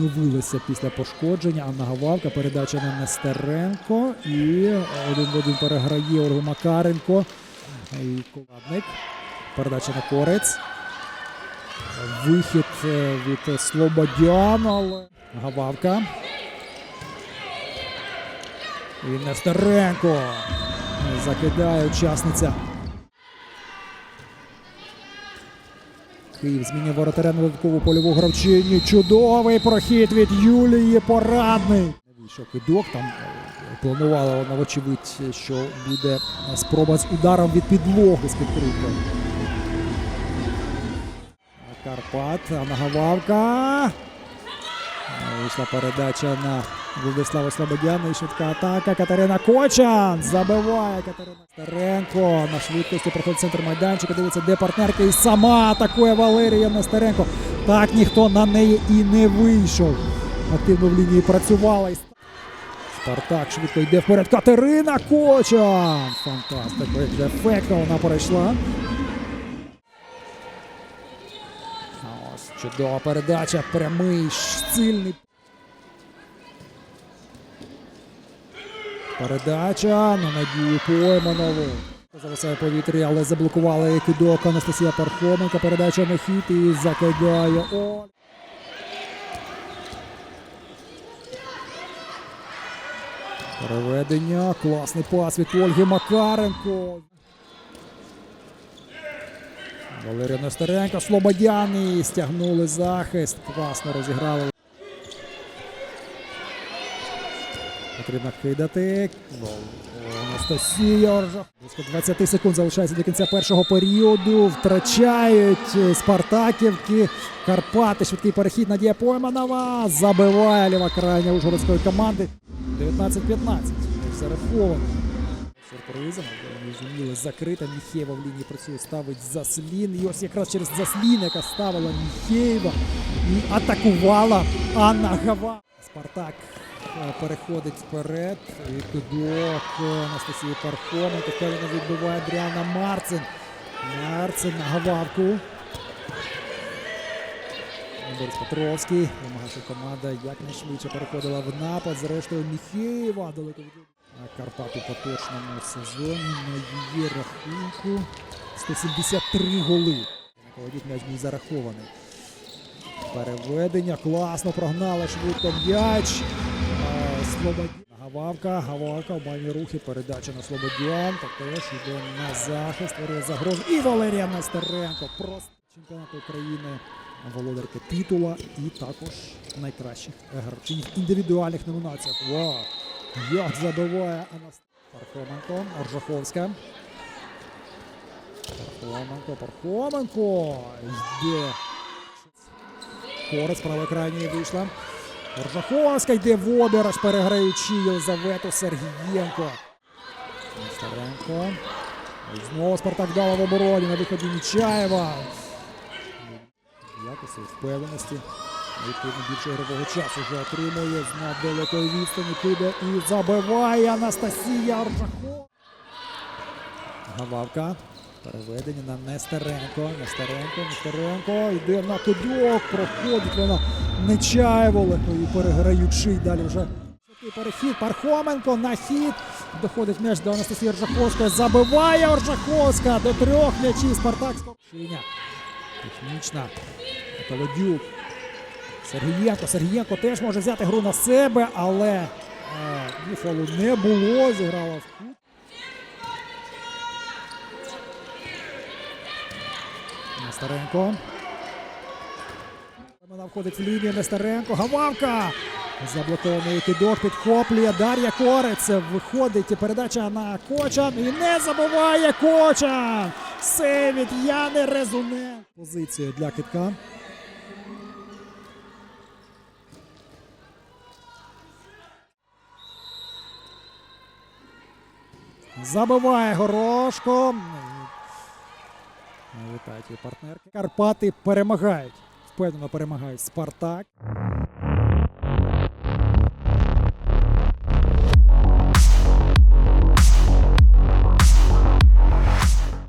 відновилися після пошкодження. Анна Гававка, передача на Нестеренко. І один в один переграє Ольгу Макаренко. І Коладник. Передача на Корець. Вихід е, від Слободяна. але Гававка. І Нестеренко. Закидає учасниця. Київ змінює воротаря на додаткову польову гравчині. Чудовий прохід від Юлії Порадний. Вийшов кидок. Там е, планувала вона, вочевидь, що буде спроба з ударом від підлоги з підкриття. Карпат, Нагававка. Вийшла передача на Владислава Слободяна і швидка атака. Катерина Кочан забиває Катерина Старенко. На швидкості проходить центр майданчика. Дивиться, де партнерка. І сама атакує Валерія Нестеренко. Так ніхто на неї і не вийшов. Активно в лінії працювала. Спартак швидко йде вперед. Катерина Кочан. Фантастика. Як ефектно вона пройшла. Ось чудова передача. Прямий, сильний. Передача на надію Пойманову. Зависає повітрі, але заблокували кидок Анастасія Пархоменко. Передача на хід і закидає. О. Переведення. Класний пас від Ольги Макаренко. Валерія Нестеренко, Слободяни стягнули захист. Класно розіграли. Потрібно кидати. Анастасія Оржах. Близько 20 секунд залишається до кінця першого періоду. Втрачають е, Спартаківки. Карпати. Швидкий перехід. Надія Пойманова. Забиває ліва крайня Ужгородської команди. 19-15. Все раховано. Сюрпризом. Зуміли закрита. Міхєва в лінії працює, ставить Заслін. І ось якраз через Заслін, яка ставила Міхєєва і атакувала Анна Гава. Спартак е, переходить вперед. І кидок Анастасії Пархоменко. Впевнено відбиває Адріана Марцин. Марцин на Гававку. Борис Петровський. Вимагає, щоб команда якнайшвидше переходила в напад. Зрештою Міхєєва далеко від Карпат поточному сезоні на її рахунку 173 голи. Колодік м'яч був зарахований. Переведення. Класно прогнали швидко м'яч. Слободян. Гававка, Гававка, обманні рухи, передача на Слободян. Також йде на захист, створює загрозу. І Валерія Нестеренко. Просто чемпіонату України, володарка титула і також найкращих гравчинь в індивідуальних номінаціях. Вау! Як забиває Пархоменко, Оржаховська. Пархоменко, Пархоменко. Йде. Корець правої крайньої вийшла. Оржаховська йде в обіраж, переграючи Єлизавету Сергієнко. Старенко. Знову Спартак дала в обороні на виході Нічаєва. Якості впевненості. Відповідно більше ігрового часу вже отримує з далекої відстані. Піде і забиває Анастасія Оржахова. Гававка. Переведення на Нестеренко. Нестеренко, Нестеренко. Йде на кидок. Проходить вона Нечаєво легкою переграючи. Далі вже перехід. Пархоменко на хід. Доходить м'яч до Анастасії Оржаховської. Забиває Оржаховська до трьох м'ячів Спартак. Шиня. Технічна. Колодюк. Сергієнко. Сергієнко теж може взяти гру на себе, але е, фолу не було. Зіграла в кут. Нестеренко. Вона входить в лінію Нестеренко. Гававка! Заблокований кидок підхоплює Дар'я Корець. Виходить передача на Кочан і не забуває Кочан! Все від Яни Резуне. Позиція для китка. Забиває Горошко. Вітають її партнерки. Карпати перемагають. Впевнено перемагають Спартак.